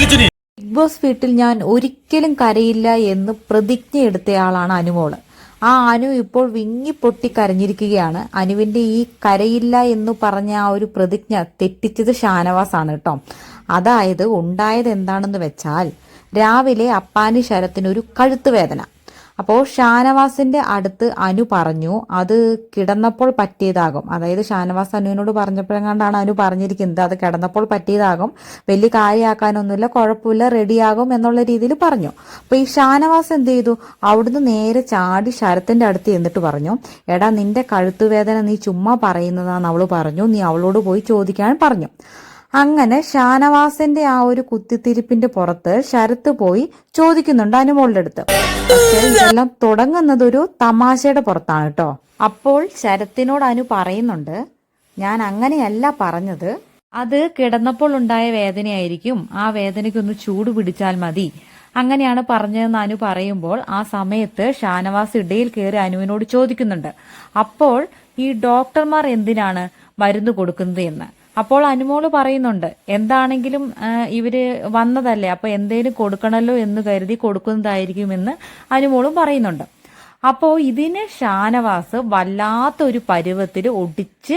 Big boss വീട്ടിൽ ഞാൻ ഒരിക്കലും കരയില്ല എന്ന് പ്രതിജ്ഞ എടുത്തയാളാണ് അനുമോൾ. ആ അനു ഇപ്പോൾ വിങ്ങി പൊട്ടി കരഞ്ഞിരിക്കുകയാണ്. അനുവിന്റെ ഈ കരയില്ല എന്ന് പറഞ്ഞ ആ ഒരു പ്രതിജ്ഞ തെറ്റിച്ചത് ഷാനവാസാണ് കേട്ടോ. അതായത് ഉണ്ടായത് എന്താണെന്ന് വെച്ചാൽ രാവിലെ അപ്പാനി ശരത്തിന് ഒരു കഴുത്ത് വേദന. അപ്പോൾ ഷാനവാസിന്റെ അടുത്ത് അനു പറഞ്ഞു അത് കിടന്നപ്പോൾ പറ്റിയതാകും. അതായത് ഷാനവാസ് അനുവിനോട് പറഞ്ഞപ്പോഴെങ്ങാണ്ടാണ് അനു പറഞ്ഞിരിക്കുന്നത് അത് കിടന്നപ്പോൾ പറ്റിയതാകും. വലിയ കാര്യമാക്കാനൊന്നുമില്ല കുഴപ്പമില്ല റെഡിയാകും എന്നുള്ള രീതിയിൽ പറഞ്ഞു. അപ്പൊ ഈ ഷാനവാസ് എന്ത് ചെയ്തു? അവിടുന്ന് നേരെ ചാടി ശരത്തിന്റെ അടുത്ത് എന്നിട്ട് പറഞ്ഞു എടാ നിന്റെ കഴുത്തുവേദന നീ ചുമ്മാ പറയുന്നതാന്ന് അവൾ പറഞ്ഞു. നീ അവളോട് പോയി ചോദിക്കാൻ പറഞ്ഞു. അങ്ങനെ ഷാനവാസിന്റെ ആ ഒരു കുത്തിത്തിരിപ്പിന്റെ പുറത്ത് ശരത്ത് പോയി ചോദിക്കുന്നുണ്ട് അനുമോളുടെ അടുത്ത്. ഇതെല്ലാം തുടങ്ങുന്നത് ഒരു തമാശയുടെ പുറത്താണ് കേട്ടോ. അപ്പോൾ ശരത്തിനോട് അനു പറയുന്നുണ്ട് ഞാൻ അങ്ങനെയല്ല പറഞ്ഞത്. അത് കിടന്നപ്പോൾ ഉണ്ടായ വേദനയായിരിക്കും. ആ വേദനയ്ക്കൊന്ന് ചൂട് പിടിച്ചാൽ മതി. അങ്ങനെയാണ് പറഞ്ഞതെന്ന് അനു പറയുമ്പോൾ ആ സമയത്ത് ഷാനവാസ് ഇടയിൽ കയറി അനുവിനോട് ചോദിക്കുന്നുണ്ട്. അപ്പോൾ ഈ ഡോക്ടർമാർ എന്തിനാണ് മരുന്ന് കൊടുക്കുന്നത് എന്ന്. അപ്പോൾ അനുമോൾ പറയുന്നുണ്ട് എന്താണെങ്കിലും ഇവർ വന്നതല്ലേ അപ്പൊ എന്തേലും കൊടുക്കണല്ലോ എന്ന് കരുതി കൊടുക്കുന്നതായിരിക്കും എന്ന് അനുമോളും പറയുന്നുണ്ട്. അപ്പോൾ ഇതിന് ഷാനവാസ് വല്ലാത്തൊരു പരുവത്തിൽ ഒടിച്ച്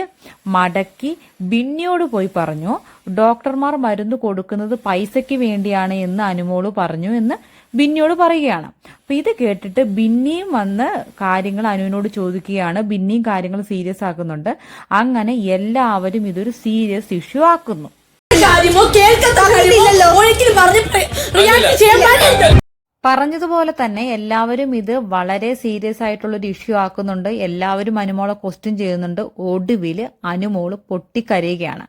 മടക്കി ബിന്നിയോട് പോയി പറഞ്ഞു ഡോക്ടർമാർ മരുന്ന് കൊടുക്കുന്നത് പൈസയ്ക്ക് വേണ്ടിയാണ് എന്ന് അനുമോൾ പറഞ്ഞു എന്ന് ബിന്നിയോട് പറയുകയാണ്. അപ്പൊ ഇത് കേട്ടിട്ട് ബിന്നിയും വന്ന് കാര്യങ്ങൾ അനുവിനോട് ചോദിക്കുകയാണ് ബിന്നിയും കാര്യങ്ങൾ സീരിയസ് ആക്കുന്നുണ്ട്. അങ്ങനെ എല്ലാവരും ഇതൊരു സീരിയസ് ഇഷ്യൂ ആക്കുന്നു. കാര്യമോ? കേൾക്കാൻ പറഞ്ഞ് പറഞ്ഞതുപോലെ തന്നെ എല്ലാവരും ഇത് വളരെ സീരിയസ് ആയിട്ടുള്ള ഒരു ഇഷ്യൂ ആക്കുന്നുണ്ട്. എല്ലാവരും അനുമോളെ ക്വസ്റ്റ്യൻ ചെയ്യുന്നുണ്ട്. ഒടുവിൽ അനുമോൾ പൊട്ടിക്കരയുകയാണ്.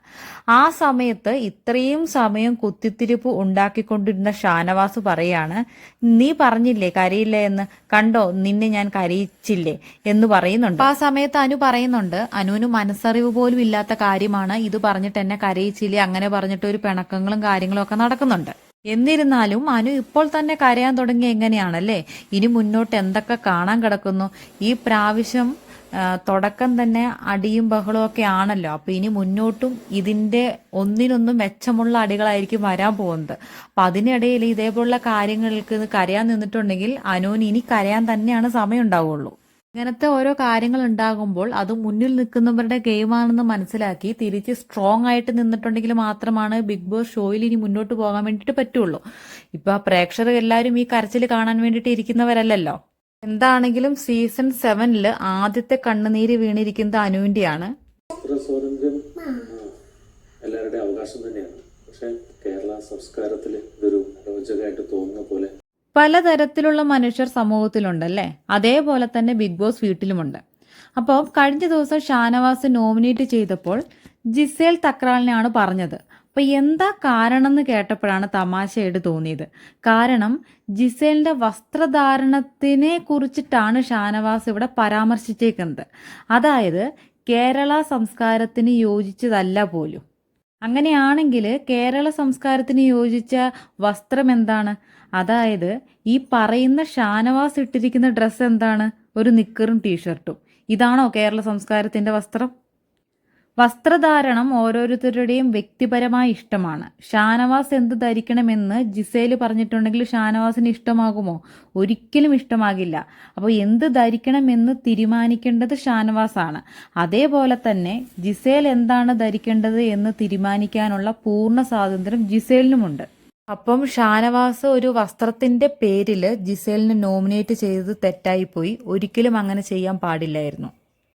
ആ സമയത്ത് ഇത്രയും സമയം കുത്തിത്തിരിപ്പ് ഉണ്ടാക്കിക്കൊണ്ടിരുന്ന ഷാനവാസ് പറയാണ് നീ പറഞ്ഞില്ലേ കരയില്ല എന്ന്? കണ്ടോ നിന്നെ ഞാൻ കരയിച്ചില്ലേ? എന്ന് പറയുന്നുണ്ട്. ആ സമയത്ത് അനു പറയുന്നുണ്ട് അനുവിന് മനസ്സറിവ് പോലും ഇല്ലാത്ത കാര്യമാണ്. ഇത് പറഞ്ഞിട്ട് എന്നെ കരയിച്ചില്ലേ? അങ്ങനെ പറഞ്ഞിട്ട് ഒരു പിണക്കങ്ങളും കാര്യങ്ങളും ഒക്കെ നടക്കുന്നുണ്ട്. എന്നിരുന്നാലും അനു ഇപ്പോൾ തന്നെ കരയാൻ തുടങ്ങി എങ്ങനെയാണല്ലേ? ഇനി മുന്നോട്ട് എന്തൊക്കെ കാണാൻ കിടക്കുന്നു? ഈ പ്രാവശ്യം തുടക്കം തന്നെ അടിയും ബഹളവും ഒക്കെ ആണല്ലോ. അപ്പൊ ഇനി മുന്നോട്ടും ഇതിന്റെ ഒന്നിനൊന്നും മെച്ചമുള്ള അടികളായിരിക്കും വരാൻ പോകുന്നത്. അപ്പൊ അതിനിടയിൽ ഇതേപോലുള്ള കാര്യങ്ങൾക്ക് കരയാൻ നിന്നിട്ടുണ്ടെങ്കിൽ അനുവിന് ഇനി കരയാൻ തന്നെയാണ് സമയം ഉണ്ടാവുള്ളൂ. ഇങ്ങനത്തെ ഓരോ കാര്യങ്ങൾ ഉണ്ടാകുമ്പോൾ അത് മുന്നിൽ നിൽക്കുന്നവരുടെ ഗെയിമാണെന്ന് മനസ്സിലാക്കി തിരിച്ച് സ്ട്രോങ് ആയിട്ട് നിന്നിട്ടുണ്ടെങ്കിൽ മാത്രമാണ് ബിഗ് ബോസ് ഷോയിൽ ഇനി മുന്നോട്ട് പോകാൻ വേണ്ടിയിട്ട് പറ്റുള്ളൂ. ഇപ്പൊ പ്രേക്ഷകർ എല്ലാവരും ഈ കരച്ചിൽ കാണാൻ വേണ്ടിയിട്ട് ഇരിക്കുന്നവരല്ലല്ലോ. എന്താണെങ്കിലും സീസൺ സെവനിൽ ആദ്യത്തെ കണ്ണുനീര് വീണിരിക്കുന്നത് അനുവിന്റെയാണ്. അവകാശം തന്നെയാണ്. പക്ഷെ കേരള സംസ്കാരത്തിൽ ഇതൊരു രോചകമായിട്ട് തോന്നുന്ന പോലെ പലതരത്തിലുള്ള മനുഷ്യർ സമൂഹത്തിലുണ്ടല്ലേ? അതേപോലെ തന്നെ ബിഗ് ബോസ് വീട്ടിലുമുണ്ട്. അപ്പോൾ കഴിഞ്ഞ ദിവസം ഷാനവാസ് നോമിനേറ്റ് ചെയ്തപ്പോൾ ജിസേൽ തക്രാളിനെയാണ് പറഞ്ഞത്. അപ്പൊ എന്താ കാരണം എന്ന് കേട്ടപ്പോഴാണ് തമാശയായിട്ട് തോന്നിയത്. കാരണം ജിസേലിന്റെ വസ്ത്രധാരണത്തിനെ കുറിച്ചിട്ടാണ് ഷാനവാസ് ഇവിടെ പരാമർശിച്ചേക്കുന്നത്. അതായത് കേരള സംസ്കാരത്തിന് യോജിച്ചതല്ല പോലും. അങ്ങനെയാണെങ്കിൽ കേരള സംസ്കാരത്തിന് യോജിച്ച വസ്ത്രം എന്താണ്? അതായത് ഈ പറയുന്ന ഷാനവാസ് ഇട്ടിരിക്കുന്ന ഡ്രസ്സ് എന്താണ്? ഒരു നിക്കറും ടീഷർട്ടും. ഇതാണോ കേരള സംസ്കാരത്തിന്റെ വസ്ത്രം? വസ്ത്രധാരണം ഓരോരുത്തരുടെയും വ്യക്തിപരമായ ഇഷ്ടമാണ്. ഷാനവാസ് എന്ത് ധരിക്കണമെന്ന് ജിസേൽ പറഞ്ഞിട്ടുണ്ടെങ്കിൽ ഷാനവാസിന് ഇഷ്ടമാകുമോ? ഒരിക്കലും ഇഷ്ടമാകില്ല. അപ്പോൾ എന്ത് ധരിക്കണമെന്ന് തീരുമാനിക്കേണ്ടത് ഷാനവാസാണ്. അതേപോലെ തന്നെ ജിസേൽ എന്താണ് ധരിക്കേണ്ടത് എന്ന് തീരുമാനിക്കാനുള്ള പൂർണ സ്വാതന്ത്ര്യം ജിസേലിനുമുണ്ട്. അപ്പം ഷാനവാസ് ഒരു വസ്ത്രത്തിന്റെ പേരിൽ ജിസേലിനെ നോമിനേറ്റ് ചെയ്തത് തെറ്റായിപ്പോയി. ഒരിക്കലും അങ്ങനെ ചെയ്യാൻ പാടില്ലായിരുന്നു.